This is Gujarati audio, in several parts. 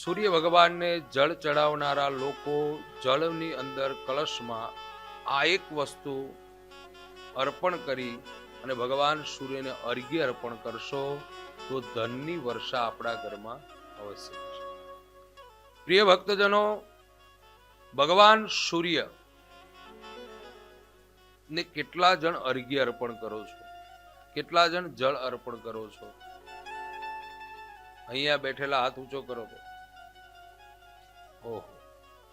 સૂર્ય ભગવાનને જળ ચડાવનારા લોકો જળની અંદર કલશમાં આ એક વસ્તુ અર્પણ કરી અને ભગવાન સૂર્યને અર્ઘ્ય અર્પણ કરશો, તો ધનની વર્ષા આપણા ઘરમાં અવશ્ય છે પ્રિય ભક્તજનો, ભગવાન સૂર્ય ને કેટલા જણ અર્ઘ્ય અર્પણ કરો છો? કેટલા જણ જળ અર્પણ કરો છો? અહીંયા બેઠેલા હાથ ઊંચો કરો ઓહો,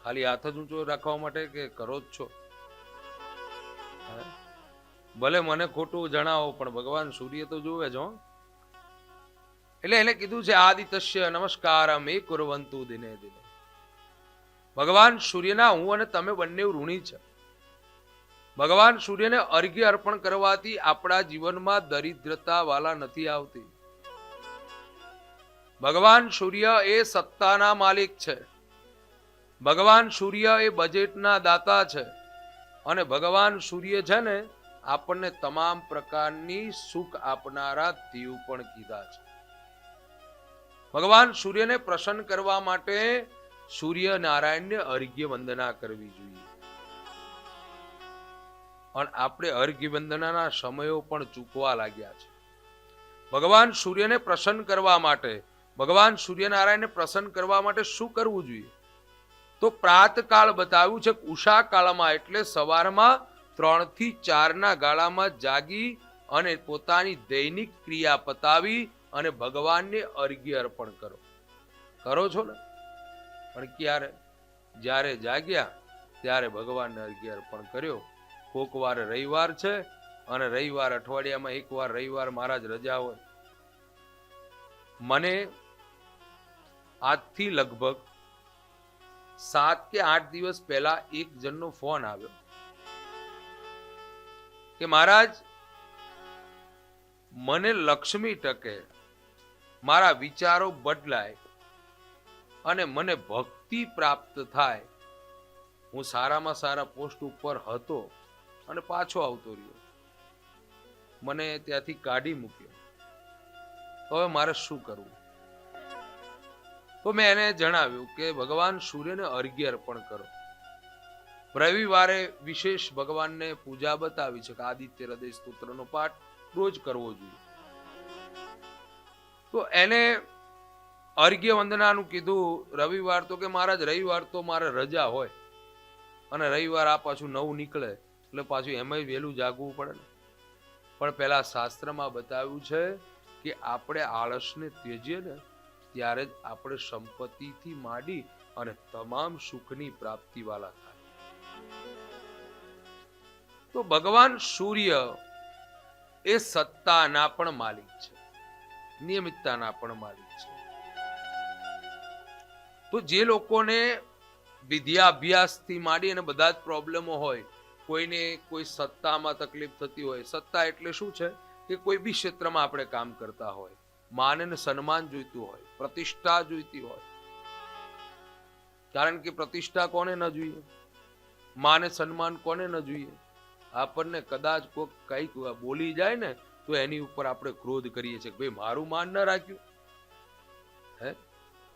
ખાલી હાથ જ ઊંચો રાખવા માટે કે કરો જ છો? ભલે મને ખોટું જણાવો, પણ ભગવાન સૂર્ય તો જુએ જ એટલે એને કીધું છે, આદિત્ય નમસ્કાર અમે કુરવંતુ દિને દિને. ભગવાન સૂર્યના હું અને તમે બંને ઋણી છે. ભગવાન સૂર્યને અર્ઘ્ય અર્પણ કરવાથી આપણા જીવનમાં દરિદ્રતા વાલા નથી આવતી. ભગવાન સૂર્ય એ સત્તાના માલિક છે. ભગવાન સૂર્ય એ બજેટના દાતા છે અને ભગવાન સૂર્ય છે ને આપણને તમામ પ્રકારની સુખ આપનારા દીવ પણ કીધા છે. ભગવાન સૂર્યને પ્રસન્ન કરવા માટે સૂર્ય નારાયણને અર્ઘ્ય વંદના કરવી જોઈએ. અને આપણે અર્ઘ્ય વંદનાના સમયો પણ ચૂકવા લાગ્યા છે. ભગવાન સૂર્યને પ્રસન્ન કરવા માટે, ભગવાન સૂર્યનારાયણને પ્રસન્ન કરવા માટે શું કરવું જોઈએ? તો પ્રાતકાળ બતાવ્યું છે ઉષા કાળમાં એટલે સવારમાં ત્રણથી ચારના ગાળામાં જાગી અને પોતાની દૈનિક ક્રિયા પતાવી અને ભગવાનને અર્ઘ્ય અર્પણ કરો. કરો છો ને? પણ ક્યારે? જ્યારે જાગ્યા, ત્યારે ભગવાનને અર્ઘ્ય અર્પણ કર્યો. કોક વાર રવિવાર છે અને રવિવાર અઠવાડિયામાં એક વાર રવિવાર મહારાજ રજા હોય. મને આજથી લગભગ સાત કે આઠ દિવસ પહેલા એક જણનો ફોન આવ્યો કે, મહારાજ, મને લક્ષ્મી ટકે, મારા વિચારો બદલાય અને મને ભક્તિ પ્રાપ્ત થાય. હું સારામાં સારા પોસ્ટ ઉપર હતો અને પાછો આવતો રહ્યો. મને ત્યાંથી કાઢી મૂક્યો. હવે મારે શું કરવું? તો મેં એને જણાવ્યું કે ભગવાન સૂર્યને અર્ઘ્ય અર્પણ કરો. રવિવારે વિશેષ ભગવાનને પૂજા બતાવી છે કે આદિત્ય હૃદય સ્તોત્રનો પાઠ રોજ કરવો જોઈએ. તો એને અર્ઘ્ય વંદનાનું કીધું, રવિવાર તો કે મહારાજ, રવિવાર તો મારે રજા હોય અને રવિવાર આ પાછું નવું નીકળે એટલે પાછું એમાંય વહેલું જાગવું પડે ને. પણ પેલા શાસ્ત્રમાં બતાવ્યું છે કે આપણે આળસને ત્યજીએ ને ત્યારે જ આપણે સંપત્તિથી માંડી અને તમામ સુખની પ્રાપ્તિ વાળા થાય. તો ભગવાન સૂર્ય એ સત્તાના પણ માલિક છે. નિયમિતતાના પણ માલિક છે. તો જે લોકોને વિદ્યાભ્યાસથી માંડી અને બધા જ પ્રોબ્લેમો હોય, કોઈને કોઈ સત્તામાં તકલીફ થતી હોય, સત્તા એટલે શું છે? કે કોઈ બી ક્ષેત્રમાં આપણે કામ કરતા હોય માન અને સન્માન જોઈતું હોય, પ્રતિષ્ઠા જોઈતી હોય. કારણ કે પ્રતિષ્ઠા કોને ન જોઈએ? માને સન્માન કોને ન જોઈએ? આપણને કદાચ કોઈક કંઈક બોલી જાય ને, તો એની ઉપર આપણે ક્રોધ કરીએ છીએ ભાઈ, મારું માન ન રાખ્યું. હે?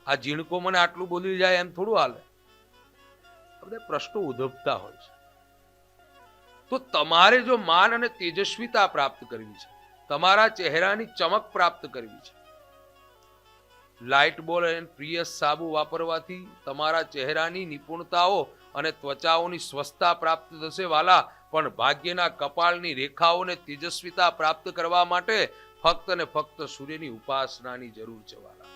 આ ઝીણકો મને આટલું બોલી જાય એમ થોડું હાલે. બધા પ્રશ્નો ઉદ્ભવતા હોય છે. તો તમારે જો માન અને તેજસ્વીતા પ્રાપ્ત કરવી છે તમારા ચહેરાની ચમક પ્રાપ્ત કરવી છે. લાઇટ બોલ અને પ્રિય સાબુ વાપરવાથી તમારા ચહેરાની નિપુણતાઓ અને ત્વચાઓની સ્વસ્થતા પ્રાપ્ત થશે વાલા, પણ ભાગ્યના કપાળની રેખાઓને તેજસ્વીતા પ્રાપ્ત કરવા માટે ફક્ત ને ફક્ત સૂર્યની ઉપાસનાની જરૂર છે વાલા.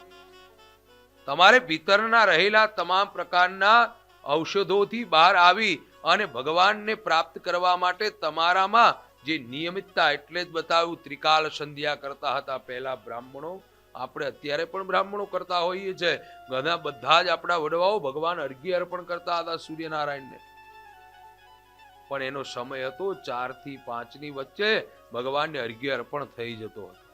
તમારે ભીતરના રહેલા તમામ પ્રકારના ઔષધોથી બહાર આવી અને ભગવાનને પ્રાપ્ત કરવા માટે તમારામાં જે નિયમિતતા એટલે જ બતાવ્યું ત્રિકાલ સંધ્યા કરતા હતા પહેલા બ્રાહ્મણો, આપણે અત્યારે પણ બ્રાહ્મણો કરતા હોઈએ છે. ઘણા બધા જ આપણા વડવાઓ ભગવાન અર્ઘ્ય અર્પણ કરતા હતા સૂર્યનારાયણને. પણ એનો સમય હતો ચારથી પાંચની વચ્ચે ભગવાનને અર્ઘ્ય અર્પણ થઈ જતો હતો.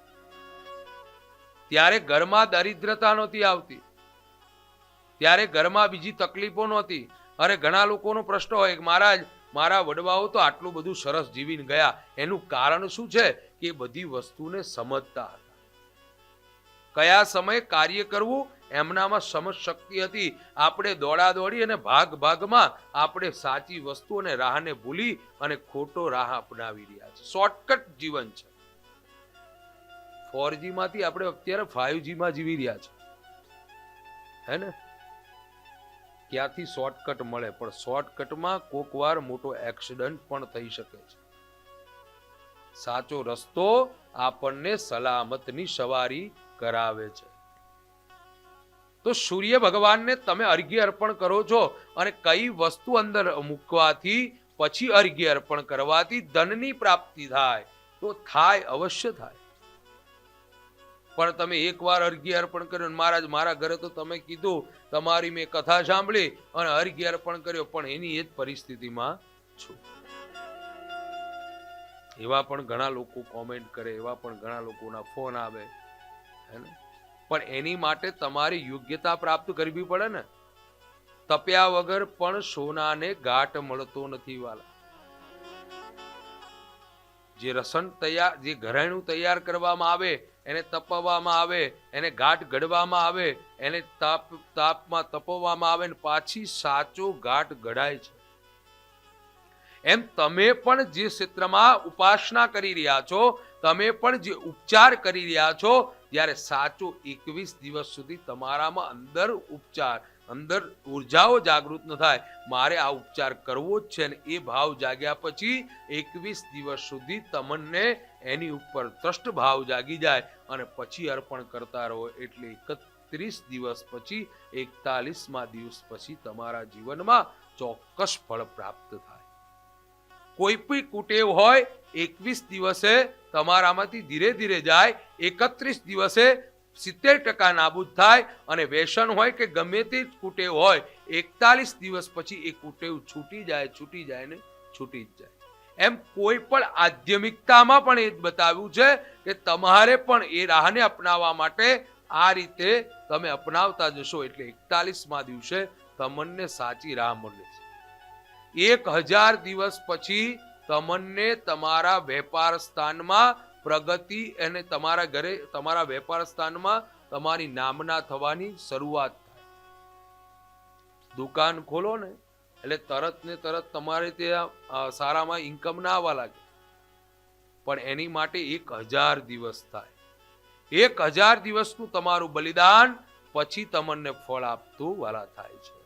ત્યારે ઘરમાં દરિદ્રતા નહોતી આવતી. ત્યારે ઘરમાં બીજી તકલીફો નહોતી. અરે ઘણા લોકોનો પ્રશ્ન હોય મહારાજ મારા વડવાઓ તો આટલું બધું સરસ જીવીને ગયા. એનું કારણ શું છે કે બધી વસ્તુને સમજતા હતા. કયા સમયે કાર્ય કરવું એમનામાં સમજ શક્તિ હતી. આપણે દોડા દોડી અને ભાગ ભાગમાં આપણે સાચી વસ્તુ અને રાહને ભૂલી અને ખોટો રાહ અપનાવી રહ્યા છે. શોર્ટકટ જીવન છે. ફોરમાંથી આપણે અત્યારે ફાઈવમાં જીવી રહ્યા છે. હે ને? ક્યાંથી શોર્ટકટ મળે? પણ શોર્ટકટમાં કોકવાર મોટો એક્સિડન્ટ પણ થઈ શકે છે. સાચો રસ્તો આપણને સલામતની સવારી કરાવે છે. તો સૂર્ય ભગવાનને તમે અર્ઘ્ય અર્પણ કરો છો અને કઈ વસ્તુ અંદર મૂકવાથી પછી અર્ઘ્ય અર્પણ કરવાથી ધનની પ્રાપ્તિ થાય, તો થાય અવશ્ય થાય. પણ તમે એકવાર અર્ઘ્ય અર્પણ કર્યો મહારાજ, મારા ઘરે તો તમે કીધું, તમારી મેં કથા સાંભળી અને અર્ઘ્ય અર્પણ કર્યો, પણ એની એ જ પરિસ્થિતિમાં છું. એવા પણ ઘણા લોકો કોમેન્ટ કરે, એવા પણ ઘણા લોકોના ફોન આવે, હે ને? પણ એની માટે તમારે યોગ્યતા પ્રાપ્ત કરવી પડે ને. તપ્યા વગર પણ સોનાને ગાંઠ મળતો નથી વાલા. જે રસન તૈયાર, જે ઘરેણું તૈયાર કરવામાં આવે એને તપવામાં આવે, એને ઘાટ ઘડવામાં આવે, એને તાપ, તાપમાં તપવામાં આવે ને પાછી સાચો ઘાટ ઘડાય છે. એમ તમે પણ જે ક્ષેત્રમાં ઉપાસના કરી રહ્યા છો, તમે પણ જે ઉપચાર કરી રહ્યા છો, ત્યારે સાચો એકવીસ દિવસ સુધી તમારામાં અંદર ઉપચાર અંદર ઉર્જાઓ જાગૃત ન થાય. મારે આ ઉપચાર કરવો જ છે ને એ ભાવ જાગ્યા પછી એકવીસ દિવસ સુધી તમને એની ઉપર ત્રષ્ટ ભાવ જાગી જાય અને પછી અર્પણ કરતા રહો એટલે એકત્રીસ દિવસ પછી, એકતાલીસમાં દિવસ પછી તમારા જીવનમાં ચોક્કસ ફળ પ્રાપ્ત થાય. કોઈ પણ કુટેવ હોય, એકવીસ દિવસે તમારામાંથી ધીરે ધીરે જાય, એકત્રીસ દિવસે સિત્તેર ટકા નાબૂદ થાય અને વ્યસન હોય કે ગમે તે કુટેવ હોય, એકતાલીસ દિવસ પછી એ કુટેવ છૂટી જાય છૂટી જાય ને છૂટી જ જાય. એમ કોઈ પણ આધ્યમિકતામાં પણ એ બતાવ્યું છે કે તમારે પણ એ રાહને અપનાવવા માટે આ રીતે તમે અપનાવતા જશો એટલે એકતાલીસમાં દિવસે તમને સાચી રાહ મળે છે. એક હજાર દિવસ પછી તમને તમારા વેપાર સ્થાનમાં પ્રગતિ અને તમારા ઘરે, તમારા વેપાર સ્થાનમાં તમારી નામના થવાની શરૂઆત થાય. દુકાન ખોલો ને, એટલે તરત ને તરત તમારે ત્યાં સારામાં ઇન્કમ ના આવવા લાગે. પણ એની માટે એક હજાર દિવસ થાય. એક હજાર દિવસનું તમારું બલિદાન પછી તમને ફળ આપતું વાલા થાય છે.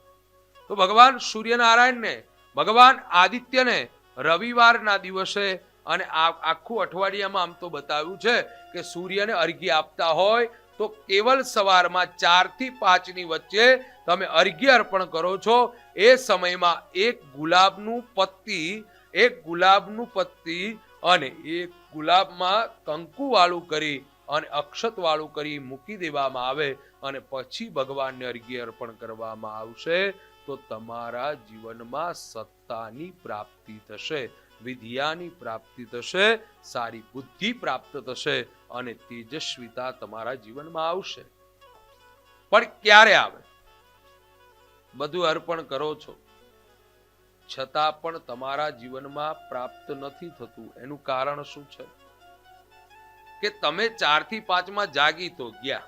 તો ભગવાન સૂર્યનારાયણને, ભગવાન આદિત્યને રવિવારના દિવસે અને આ આખું અઠવાડિયામાં આમ તો બતાવ્યું છે કે સૂર્યને અર્ઘ્ય આપતા હોય તો કેવલ સવારમાં ચારથી પાંચની વચ્ચે તમે અર્ઘ્ય અર્પણ કરો છો. એ સમયમાં એક ગુલાબનું પત્તી, એક ગુલાબનું પત્તી અને એક ગુલાબમાં તંકુવાળું કરી અને અક્ષત વાળું કરી મૂકી દેવામાં આવે અને પછી ભગવાનને અર્ઘ્ય અર્પણ કરવામાં આવશે તો તમારા જીવનમાં સત્તાની પ્રાપ્તિ થશે. વિદ્યાની પ્રાપ્તિ થશે, સારી બુદ્ધિ પ્રાપ્ત થશે અને તેજસ્વીતા તમારા જીવનમાં આવશે. પણ ક્યારે આવે? બધું અર્પણ કરો છો. છતાં પણ તમારા જીવનમાં પ્રાપ્ત નથી થતું. એનું કારણ શું છે? કે તમે ચારથી પાંચમાં જાગી તો ગયા.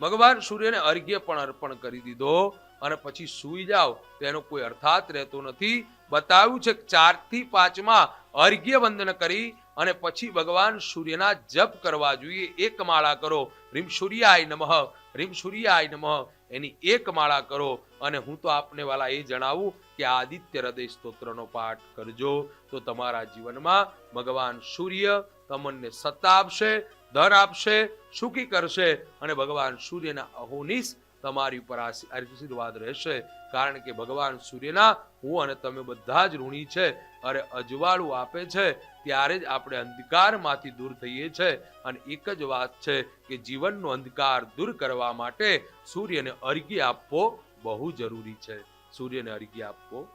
ભગવાન સૂર્યને અર્ઘ્ય પણ અર્પણ કરી દીધો અને પછી સૂઈ જાઓ. તો એનો કોઈ અર્થાત રહેતો નથી. બતાવ્યું છે ચારથી પાંચમાં અર્ઘ્ય વંદન કરી અને પછી ભગવાન સૂર્યના જપ કરવા જોઈએ. એક માળા કરો. રીમ સૂર્યાય નમઃ. રીમ સૂર્યાય નમઃ. એની એક માળા કરો. અને હું તો આપને વાલા એ જણાવું કે આદિત્ય હૃદય સ્તોત્રનો પાઠ કરજો. તો તમારા જીવનમાં ભગવાન સૂર્ય તમને સત્તા આપશે, ધન આપશે, સુખી કરશે અને ભગવાન સૂર્યના અહોનિશ તમારી ઉપર આશી- આશીર્વાદ રહેશે. કારણ કે ભગવાન સૂર્યના, હું અને તમે બધા જ ઋણી છે. અરે અજવાળું આપે છે. ત્યારે જ આપણે અંધકારમાંથી દૂર થઈએ છીએ અને એક જ વાત છે કે જીવનનો અંધકાર દૂર કરવા માટે સૂર્યને અર્ઘ્ય આપવો બહુ જરૂરી છે. સૂર્યને અર્ઘ્ય આપવો